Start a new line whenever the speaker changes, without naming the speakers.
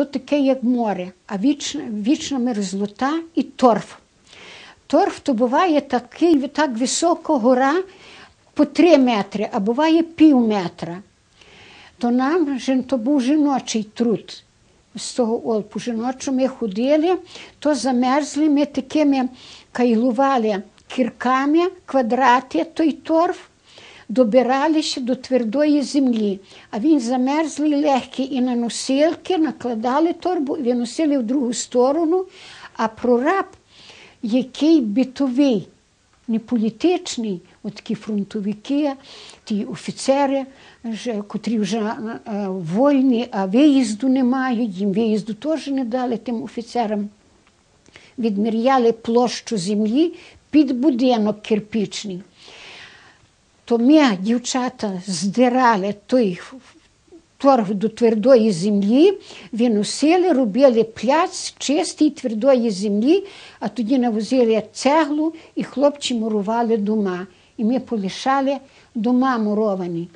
то таке, як море, а вічна, вічна мерзлота і торф. Торф то буває такий, так висока гора по три метри, а буває пів метра. То нам то був жіночий труд з того олпу жіночого. Ми ходили, то замерзли, ми такими кайлували кірками, квадрати, той торф, добиралися до твердої землі. А він замерзлий, легкий, і на носилки накладали торбу і виносили в другу сторону. А прораб, який битовий, не політичний, от такі фронтовики, ті офіцери, котрі вже е, вольні, а виїзду не мають, їм виїзду теж не дали тим офіцерам. Відміряли площу землі під будинок кирпічний. То ми, дівчата, здирали той торг до твердої землі, виносили, робили пляць чистий твердої землі, а тоді навозили цеглу і хлопці мурували дома. І ми полишали дома муровані.